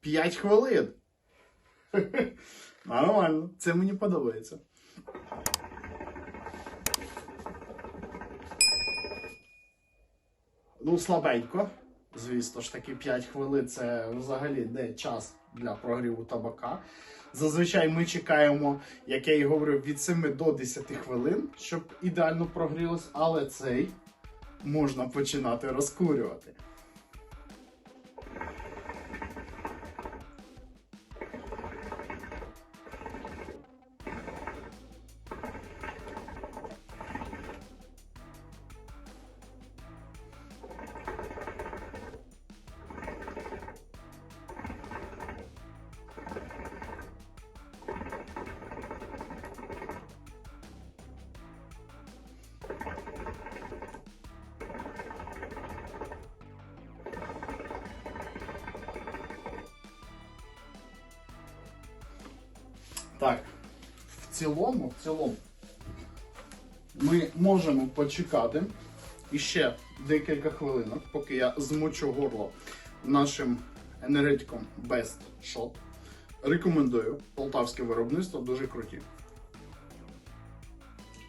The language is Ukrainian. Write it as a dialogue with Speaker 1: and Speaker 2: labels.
Speaker 1: 5 хвилин. Нормально, це мені подобається. Ну, слабенько. Звісно ж таки, 5 хвилин це взагалі не час для прогріву табака. Зазвичай ми чекаємо, як я і говорив, від 7 до 10 хвилин, щоб ідеально прогрілось, але цей можна починати розкурювати. Так, в цілому, в цілому, ми можемо почекати іще декілька хвилинок, поки я змочу горло нашим енергетиком Best Shot. Рекомендую полтавське виробництво, дуже круті.